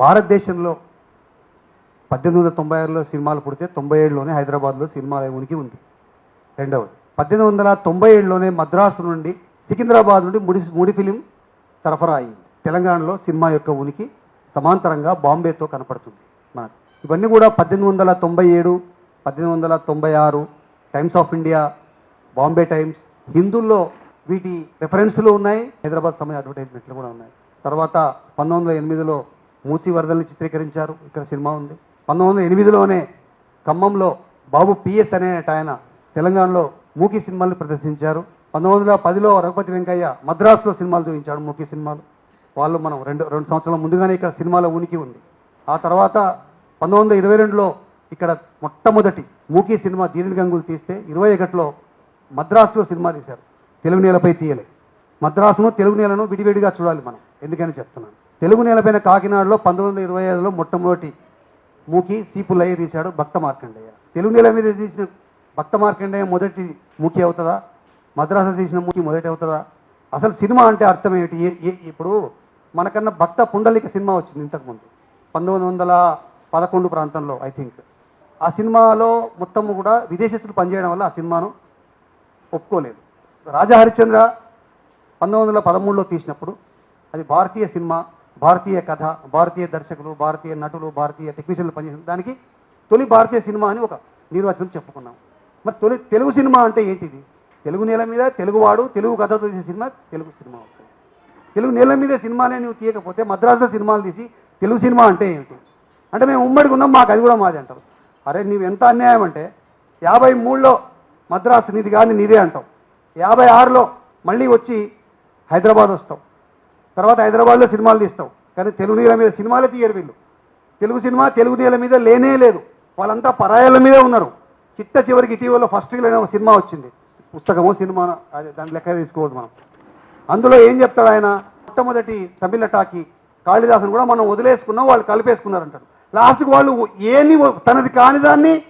భారతదేశంలో పద్దెనిమిది వందల తొంభై ఆరులో సినిమాలు పుడితే తొంభై ఏడులోనే హైదరాబాద్లో సినిమాల ఉనికి ఉంది. రెండవది పద్దెనిమిది వందల తొంభై ఏడులోనే మద్రాసు నుండి సికింద్రాబాద్ నుండి ముడి ముడి ఫిలిం సరఫరా అయింది. తెలంగాణలో సినిమా యొక్క ఉనికి సమాంతరంగా బాంబేతో కనపడుతుంది మనకు. ఇవన్నీ కూడా పద్దెనిమిది వందల తొంభై ఏడు పద్దెనిమిది వందల తొంభై ఆరు Times of India Bombay Times హిందుల్లో వీటి రెఫరెన్స్లు ఉన్నాయి. హైదరాబాద్ సమయ అడ్వర్టైజ్మెంట్లు కూడా ఉన్నాయి. తర్వాత పంతొమ్మిది వందల ఎనిమిదిలో మూసి వరదల్ని చిత్రీకరించారు. ఇక్కడ సినిమా ఉంది. పంతొమ్మిది వందల ఎనిమిదిలోనే ఖమ్మంలో బాబు పిఎస్ అనే ఆయన తెలంగాణలో మూకీ సినిమాలు ప్రదర్శించారు. పంతొమ్మిది వందల పదిలో రఘుపతి వెంకయ్య మద్రాసులో సినిమాలు చూపించాడు మూకీ సినిమాలు. వాళ్ళు మనం రెండు రెండు సంవత్సరాల ముందుగానే ఇక్కడ సినిమాల ఉనికి ఉంది. ఆ తర్వాత పంతొమ్మిది వందల ఇరవై రెండులో ఇక్కడ మొట్టమొదటి మూకీ సినిమా దీని గంగులు తీస్తే ఇరవై ఒకటిలో మద్రాసులో సినిమా తీశారు. తెలుగు నేలపై తీయలే. మద్రాసును తెలుగు నేలను విడివిడిగా చూడాలి మనం. ఎందుకని చెప్తున్నాను? తెలుగు నేలపైన కాకినాడలో పంతొమ్మిది వందల ఇరవై ఐదులో మొట్టమొదటి మూకి సీపులయ్య తీశాడు భక్త మార్కండేయ తెలుగు నేల మీద తీసిన భక్త మార్కండేయ మొదటి మూకి అవుతుందా? మద్రాసు తీసిన మూకి మొదటి అవుతుందా? అసలు సినిమా అంటే అర్థం ఏమిటి? ఏ- ఏ- ఇప్పుడు మనకన్నా భక్త పుండలిక సినిమా వచ్చింది ఇంతకుముందు పంతొమ్మిది వందల పదకొండు ప్రాంతంలో ఐ థింక్ ఆ సినిమాలో మొత్తం కూడా విదేశస్తులు పనిచేయడం వల్ల ఆ సినిమాను ఒప్పుకోలేదు. రాజా హరిశ్చంద్ర పంతొమ్మిది వందల పదమూడులో తీసినప్పుడు అది భారతీయ సినిమా. భారతీయ కథ భారతీయ దర్శకులు భారతీయ నటులు భారతీయ టెక్నీషియన్లు పనిచేసిన దానికి తొలి భారతీయ సినిమా అని ఒక నిర్వచనం చెప్పుకున్నాం. మరి తొలి తెలుగు సినిమా అంటే ఏంటిది? తెలుగు నేల మీద తెలుగువాడు తెలుగు కథతో తీసే సినిమా తెలుగు సినిమా అవుతుంది. తెలుగు నేల మీద సినిమానే నువ్వు తీయకపోతే మద్రాసులో సినిమాలు తీసి తెలుగు సినిమా అంటే ఏమిటి? అంటే మేము ఉమ్మడికి ఉన్నాం మాకు అది కూడా మాది అంటారు అరే నువ్వు ఎంత అన్యాయం అంటే యాభై మూడులో మద్రాసు నీది కానీ నీదే అంటావు. యాభై ఆరులో మళ్ళీ వచ్చి హైదరాబాద్ వస్తావు. తర్వాత హైదరాబాద్లో సినిమాలు తీస్తావు. కానీ తెలుగు నేల మీద సినిమాలే తీయరు వీళ్ళు. తెలుగు సినిమా తెలుగు నేల మీద లేనే లేదు. వాళ్ళంతా పరాయాల మీదే ఉన్నారు. చిట్ట చివరికి ఇటీవల ఫస్ట్ అనే ఒక సినిమా వచ్చింది. పుస్తకమో సినిమా అదే దాని లెక్క తీసుకోవద్దు మనం. అందులో ఏం చెప్తాడు ఆయన? మొట్టమొదటి తమిళ టాకి కాళిదాసును కూడా మనం వదిలేసుకున్నాం వాళ్ళు కలిపేసుకున్నారంటారు. లాస్ట్కి వాళ్ళు ఏని తనది కాని దాన్ని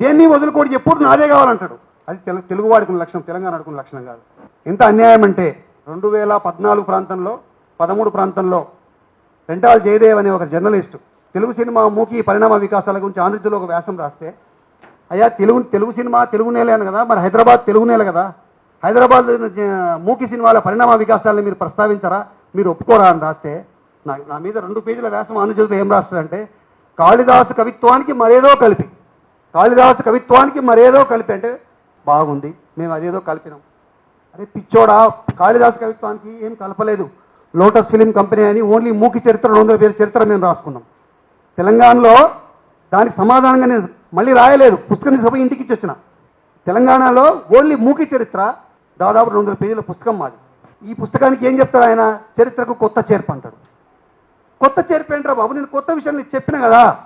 దేన్ని వదులుకోడు ఎప్పుడు నాదే కావాలంటాడు. అది తెలుగు వాడుకున్న లక్షణం తెలంగాణ అడుకున్న లక్షణం కాదు. ఎంత అన్యాయం అంటే రెండు వేల పద్నాలుగు ప్రాంతంలో పదమూడు ప్రాంతంలో రెంటాల్ జయదేవ్ అనే ఒక జర్నలిస్టు తెలుగు సినిమా మూకి పరిణామ వికాసాల గురించి ఆంధ్రజ్యోతిలో ఒక వ్యాసం రాస్తే అయ్యా తెలుగు తెలుగు సినిమా తెలుగు నేలే అని కదా మరి హైదరాబాద్ తెలుగు నేల కదా? హైదరాబాద్ మూకి సినిమాల పరిణామ వికాసాలను మీరు ప్రస్తావించరా? మీరు ఒప్పుకోరా అని రాస్తే నా నా మీద రెండు పేజీల వ్యాసం ఆంధ్రజ్యోతిలో ఏం రాస్తారంటే కాళిదాసు కవిత్వానికి మరేదో కలిపి కాళిదాసు కవిత్వానికి మరేదో కలిపి అంటే బాగుంది మేము అదేదో కలిపినాం. అరే పిచ్చోడా కాళిదాసు కవిత్వానికి ఏం కలపలేదు. లోటస్ ఫిలిం కంపెనీ అని ఓన్లీ మూకి చరిత్ర రెండు వందల పేరు చరిత్ర మేము రాసుకున్నాం. తెలంగాణలో దానికి సమాధానంగా నేను మళ్ళీ రాయలేదు. పుస్తకం సభ ఇంటికి ఇచ్చి వచ్చిన తెలంగాణలో ఓన్లీ మూకి చరిత్ర దాదాపు రెండు వందల పేజీల పుస్తకం మాది. ఈ పుస్తకానికి ఏం చెప్తాడు ఆయన? చరిత్రకు కొత్త చేర్పు అంటాడు. కొత్త చేర్పు ఏంట్రా బాబు? నేను కొత్త విషయం నీకు చెప్పిన కదా.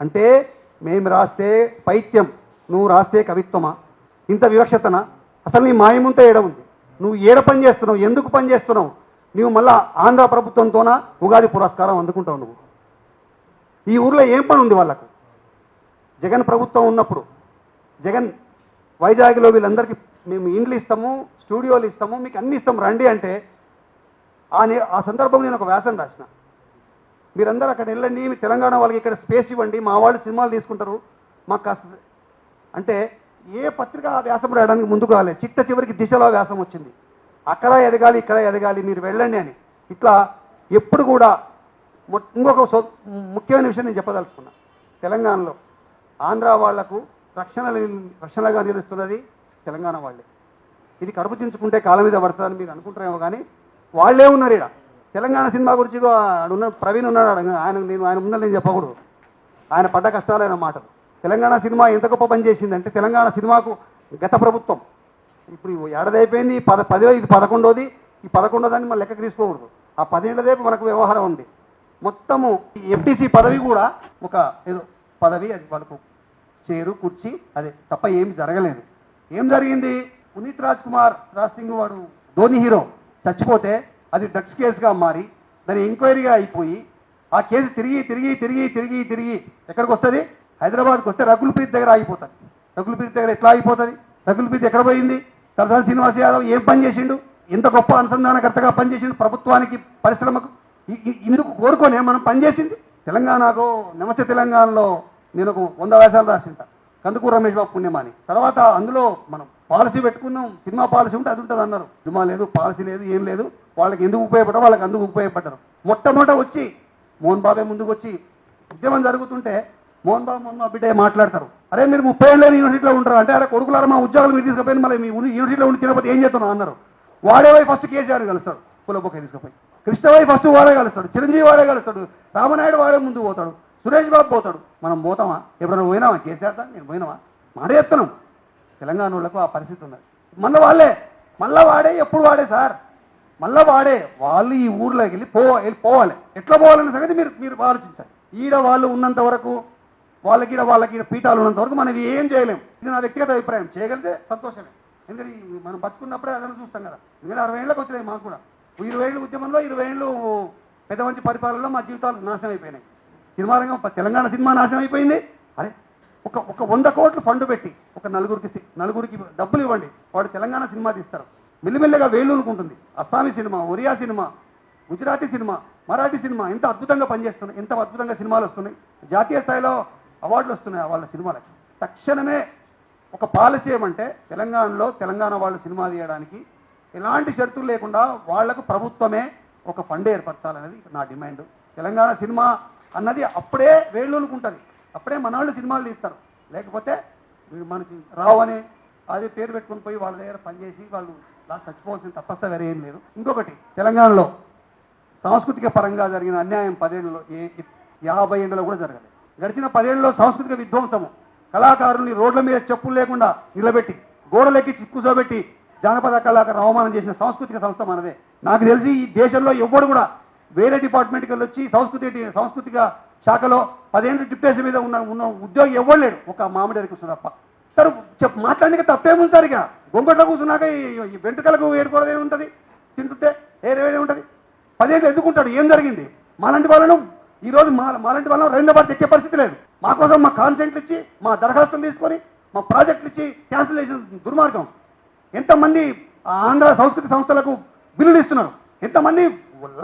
అంటే మేము రాస్తే పైత్యం నువ్వు రాస్తే కవిత్వమా? ఇంత వివక్షతనా? అసలు నీ మాయముంటే ఏడ ఉంది? నువ్వు ఏడ పని చేస్తున్నావు? ఎందుకు పని చేస్తున్నావు? నువ్వు మళ్ళా ఆంధ్ర ప్రభుత్వంతోన ఉగాది పురస్కారం అందుకుంటావు నువ్వు. ఈ ఊర్లో ఏం పని ఉంది వాళ్ళకు? జగన్ ప్రభుత్వం ఉన్నప్పుడు జగన్ వైజాగ్లో వీళ్ళందరికీ మేము ఇండ్లు ఇస్తాము స్టూడియోలు ఇస్తాము మీకు అన్ని ఇస్తాము రండి అంటే ఆ నే- ఆ సందర్భంలో నేను ఒక వ్యాసం రాసిన. మీరందరూ అక్కడ వెళ్ళండి మీ తెలంగాణ వాళ్ళకి ఇక్కడ స్పేస్ ఇవ్వండి మా వాళ్ళు సినిమాలు తీసుకుంటారు మాకు కాస్త అంటే ఏ పత్రిక ఆ వ్యాసం రాయడానికి ముందుకు రాలేదు. చిట్ట చివరికి దిశలో వ్యాసం వచ్చింది. అక్కడ ఎదగాలి ఇక్కడ ఎదగాలి మీరు వెళ్ళండి అని. ఇట్లా ఎప్పుడు కూడా ఇంకొక సో- ముఖ్యమైన విషయం నేను చెప్పదలుచుకున్నా. తెలంగాణలో ఆంధ్ర వాళ్ళకు రక్షణ రక్షణగా నిలుస్తున్నది తెలంగాణ వాళ్ళే ఇది కడుపు చించుకుంటే కాళ్ళ మీద పడుతుందని మీరు అనుకుంటారేమో కానీ వాళ్ళే ఉన్నారు ఇక్కడ తెలంగాణ సినిమా గురించి ఉన్న ప్రవీణ్ ఉన్నాడు ఆయన నేను ఆయన ముందర నేను చెప్పకూడదు. ఆయన పడ్డ కష్టాలైన మాటలు. తెలంగాణ సినిమా ఎంత గొప్ప పని చేసిందంటే తెలంగాణ సినిమాకు గత ప్రభుత్వం ఇప్పుడు ఈ అయిపోయింది ఈ పద పదిలో ఇది పదకొండోది ఈ పదకొండో దాన్ని మనం లెక్క తీసుకోకూడదు. ఆ పదిహేడదేపు మనకు వ్యవహారం ఉంది. మొత్తము ఎఫ్టీసీ పదవి కూడా ఒక ఏదో పదవి అది వాళ్ళకు చేరు కుర్చీ అదే తప్ప ఏమి జరగలేదు. ఏం జరిగింది? పునీత్ రాజ్ కుమార్ రాజ్ సింగ్ వాడు ధోని హీరో చచ్చిపోతే అది డ్రగ్స్ కేసుగా మారి దాని ఎంక్వైరీగా అయిపోయి ఆ కేసు తిరిగి తిరిగి తిరిగి తిరిగి తిరిగి ఎక్కడికి వస్తుంది? హైదరాబాద్కి వస్తే రకుల్ప్రీత్ దగ్గర ఆగిపోతుంది రకుల్ప్రీత్ దగ్గర ఎట్లా అయిపోతుంది రకుల్ప్రీత్ ఎక్కడ పోయింది? తలసాని శ్రీనివాస్ యాదవ్ ఏం పని చేసిండు? ఎంత గొప్ప అనుసంధానకర్తగా పనిచేసిండు ప్రభుత్వానికి పరిశ్రమకు? ఇందుకు కోరుకొనే మనం పనిచేసింది తెలంగాణకు నమస్తే తెలంగాణలో నేను ఒక వంద వ్యాసాలు రాసింట. కందుకూరు రమేష్ బాబు పుణ్యమాని. తర్వాత అందులో మనం పాలసీ పెట్టుకున్నాం. సినిమా పాలసీ ఉంటే అది ఉంటుంది అన్నారు. సినిమా లేదు పాలసీ లేదు ఏం లేదు. వాళ్ళకి ఎందుకు ఉపయోగపడరు వాళ్ళకి అందుకు ఉపయోగపడ్డారు. మొట్టమొదట వచ్చి మోహన్ బాబే ముందుకు వచ్చి ఉద్యమం జరుగుతుంటే మోహన్ బాబు మొన్న బిడ్డ మాట్లాడతారు. అరే మీరు ముప్పై ఏళ్ళ యూనివర్సిటీలో ఉంటారు? అంటే అరే కొడుకులారా మా ఉద్యోగాలు మీరు తీసుకుపోయి మళ్ళీ మీ యూనివర్సిటీలో ఉండి తిరుపతి ఏం చేస్తున్నాం అన్నారు వాడేవై ఫస్ట్ కేసీఆర్ కలుస్తాడు పులబొక్క తీసుకుపోయి. కృష్ణవై ఫస్ట్ వాడే కలుస్తాడు చిరంజీవి వాడే కలుస్తాడు రామనాయుడు వాడే ముందు పోతాడు సురేష్ బాబు పోతాడు. మనం పోతామా? ఎప్పుడైనా పోయినావా కేసీఆర్ సార్? నేను పోయినావా మాట చెప్తున్నాం. తెలంగాణ వాళ్ళకు ఆ పరిస్థితి ఉన్నది. మళ్ళీ వాళ్ళే మళ్ళా వాడే ఎప్పుడు వాడే సార్? మళ్ళా వాడే వాళ్ళు ఈ ఊర్లోకి వెళ్ళి పో వెళ్ళి పోవాలి. ఎట్లా పోవాలనే సంగతి మీరు మీరు ఆలోచించాలి. ఈడ వాళ్ళు ఉన్నంత వరకు వాళ్ళకి వాళ్ళకి పీఠాలు ఉన్నంత వరకు మనం ఏం చేయలేం. ఇది నా వ్యక్తిగత అభిప్రాయం. చేయగలితే సంతోషమే. ఎందుకంటే మనం బతుకున్నప్పుడే అదనం చూస్తాం కదా. ఎందుకంటే అరవై ఏళ్ళకి వచ్చినాయి మాకు కూడా. ఇరవై ఏళ్ళు ఉద్యమంలో ఇరవై ఏళ్ళు పెద్ద మంచి పరిపాలనలో మా జీవితాలు నాశనం అయిపోయినాయి. సినిమా రంగం తెలంగాణ సినిమా నాశనం అయిపోయింది. అరే ఒక ఒక వంద కోట్లు ఫండ్ పెట్టి ఒక నలుగురికి సి- నలుగురికి డబ్బులు ఇవ్వండి. వాడు తెలంగాణ సినిమా తీస్తారు. మెల్లిమెల్లిగా వేలూనుకుంటుంది Assamese cinema Oriya cinema Gujarati cinema Marathi cinema ఎంత అద్భుతంగా పనిచేస్తున్నాయి ఎంత అద్భుతంగా సినిమాలు వస్తున్నాయి. జాతీయ స్థాయిలో అవార్డులు వస్తున్నాయి వాళ్ళ సినిమాలకి. తక్షణమే ఒక పాలసీ ఏమంటే తెలంగాణలో తెలంగాణ వాళ్ళు సినిమా తీయడానికి ఎలాంటి షరతులు లేకుండా వాళ్ళకు ప్రభుత్వమే ఒక ఫండ్ ఏర్పరచాలనేది నా డిమాండ్. తెలంగాణ సినిమా అన్నది అప్పుడే వేళ్ళూనుకుంటుంది. అప్పుడే మన వాళ్ళు సినిమాలు తీస్తారు. లేకపోతే మనకి రావని అదే పేరు పెట్టుకుని పోయి వాళ్ళ దగ్గర పనిచేసి వాళ్ళు చచ్చిపోవాల్సిన తప్పస్త వేరే ఏం లేదు. ఇంకొకటి తెలంగాణలో సాంస్కృతిక పరంగా జరిగిన అన్యాయం పదేళ్ళలో ఏ యాభై ఏళ్ళలో కూడా జరగలేదు. గడిచిన పదేళ్ళలో సాంస్కృతిక విధ్వంసము. కళాకారుల్ని రోడ్ల మీద చెప్పులు లేకుండా నిలబెట్టి గోడలెక్కి కూర్చోబెట్టి జానపద కళాకారులు అవమానం చేసిన సాంస్కృతిక సంస్థ మనదే. నాకు తెలిసి ఈ దేశంలో ఎవ్వడు కూడా వేరే డిపార్ట్మెంట్కి వెళ్ళి వచ్చి సంస్కృతి సాంస్కృతిక శాఖలో పదిహేను డిప్యూటేషన్ మీద ఉన్న ఉన్న ఉద్యోగి ఎవ్వడు లేడు. ఒక మామిడి కూర్చున్న తప్ప సార్ చెప్ మాట్లాడడానికి తప్పేముంది సార్ ఇక? గొంగట్లో కూర్చున్నాక ఈ- వెంట్రుకలకు ఏడుకోవడం ఏముంటుంది? తింటుంటే ఏరేవేరే ఉంటుంది పదిహేను ఎందుకుంటాడు ఏం జరిగింది? మాలాంటి వాళ్ళను ఈ రోజు మా మాలాంటి వాళ్ళను రెండో బాధ తెచ్చే పరిస్థితి లేదు. మా కోసం మా కాన్సెంట్లు ఇచ్చి మా దరఖాస్తులు తీసుకొని మా ప్రాజెక్టులు ఇచ్చి క్యాన్సిల్ చేసిన దుర్మార్గం. ఎంతమంది ఆంధ్ర సంస్కృతి సంస్థలకు బిల్లులు ఇస్తున్నారు? ఎంతమంది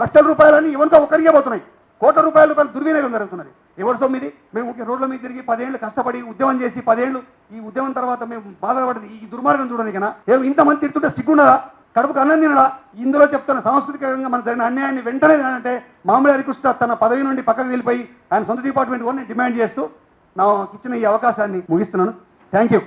లక్షల రూపాయలని ఎవరితో ఒకరికే పోతున్నాయి కోట్ల రూపాయల రూపాయలు దుర్వినియోగం జరుగుతున్నది. ఎవరి తొమ్మిది మేము రోడ్ల మీద తిరిగి పదేళ్ళు కష్టపడి ఉద్యమం చేసి పదేళ్ళు ఈ ఉద్యమం తర్వాత మేము బాధపడింది ఈ దుర్మార్గం చూడండి కన్నా ఇంతమంది తిరుగుతుంటే సిగ్గున్నదా? కడుపుకు అన్నం తినడా? ఇందులో చెప్తున్న సాంస్కృతికంగా మన జరిగిన అన్యాయాన్ని వెంటనే అంటే మామూలు హరికృష్ణ తన పదవి నుండి పక్కకు వెళ్ళిపోయి ఆయన సొంత డిపార్ట్మెంట్ కూడా డిమాండ్ చేస్తూ నా ఇచ్చిన ఈ అవకాశాన్ని ముగిస్తున్నాను. Thank you